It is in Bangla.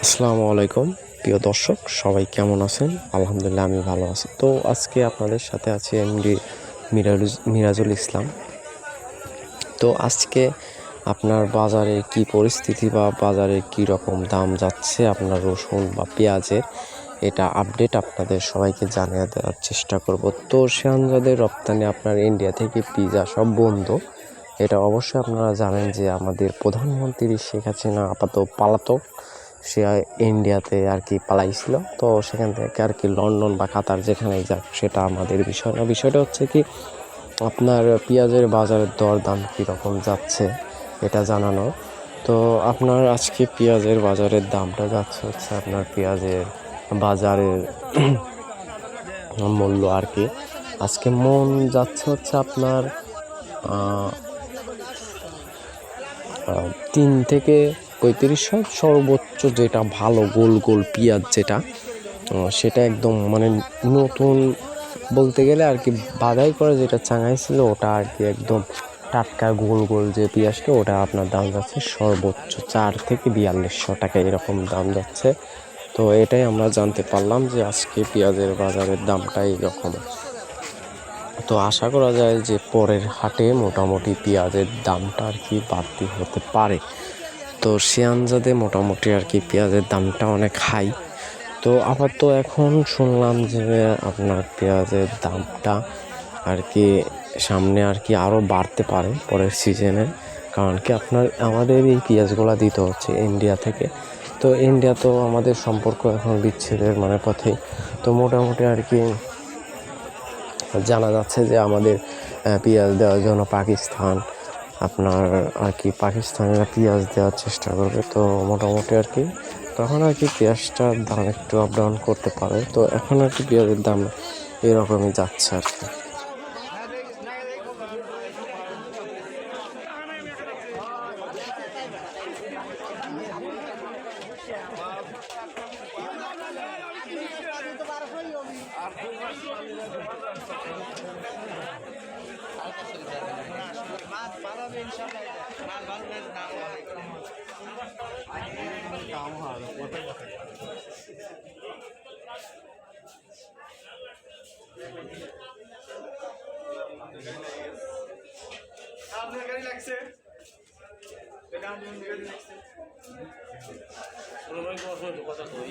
আসসালামু আলাইকুম, প্রিয় দর্শক, সবাই কেমন আছেন? আলহামদুলিল্লাহ, আমি ভালো আছি। তো আজকে আপনাদের সাথে আছি এমডি মিরাজুল মিরাজুল ইসলাম। তো আজকে আপনার বাজারে কি পরিস্থিতি বা বাজারে কি রকম দাম যাচ্ছে আপনার রসুন বা পেঁয়াজের, এটা আপডেট আপনাদের সবাইকে জানিয়ে দেওয়ার চেষ্টা করব। তো সেহানজাদের রপ্তানি আপনার ইন্ডিয়া থেকে পিজা সব বন্ধ। এটা অবশ্যই আপনারা জানেন যে আমাদের প্রধানমন্ত্রী শেখ হাসিনা আপাতত পালাতক। সে ইন্ডিয়াতে আর কি পালাইছিল। তো সেখান থেকে আর কি লন্ডন বা কাতার যেখানে যাক, সেটা আমাদের বিষয় না। বিষয়টা হচ্ছে কি, আপনার পেঁয়াজের বাজারের দর দাম কীরকম যাচ্ছে এটা জানানো। তো আপনার আজকে পেঁয়াজের বাজারের দামটা যাচ্ছে হচ্ছে আপনার পেঁয়াজের বাজারের মূল্য আর কি। আজকে মন যাচ্ছে হচ্ছে আপনার তিন থেকে পঁয়ত্রিশশো সর্বোচ্চ যেটা ভালো গোল গোল পেঁয়াজ যেটা সেটা একদম মানে নতুন বলতে গেলে আর কি বাদাই করে যেটা চাঙাই ছিল, ওটা আর কি একদম টাটকা গোল গোল যে পেঁয়াজটা, ওটা আপনার দাম যাচ্ছে সর্বোচ্চ চার থেকে বিয়াল্লিশশো টাকা এরকম দাম যাচ্ছে। তো এটাই আমরা জানতে পারলাম যে আজকে পেঁয়াজের বাজারের দামটা এইরকম। তো আশা করা যায় যে পরের হাটে মোটামুটি পেঁয়াজের দামটা আর কি বাড়তি হতে পারে। তো সে আঞ্জাদে মোটামুটি আর কি পেঁয়াজের দামটা অনেক হাই। তো আপাতত এখন শুনলাম যে আপনার পেঁয়াজের দামটা আর কি সামনে আর কি আরও বাড়তে পারে পরের সিজনে কারণ কি আপনার, আমাদের এই পেঁয়াজগুলো দিতে হচ্ছে ইন্ডিয়া থেকে। তো ইন্ডিয়া তো আমাদের সম্পর্ক এখন বিচ্ছেদের মানে পথে তো মোটামুটি আর কি জানা যাচ্ছে যে আমাদের পেঁয়াজ দেওয়ার জন্য পাকিস্তান আপনার আর কি পাকিস্তানিরা পেঁয়াজ দেওয়ার চেষ্টা করবে, তো মোটামুটি আর কি। তখন আর কি পেঁয়াজটার দাম একটু আপ ডাউন করতে পারে, তো এখন আর কি পেঁয়াজের দাম এরকমই যাচ্ছে আর কি। পালাবে ইনশাআল্লাহ। মাল ভালো বেশ দাম হবে। দাম হবে কত আপনার গাড়ি লাগছে। কথা কই।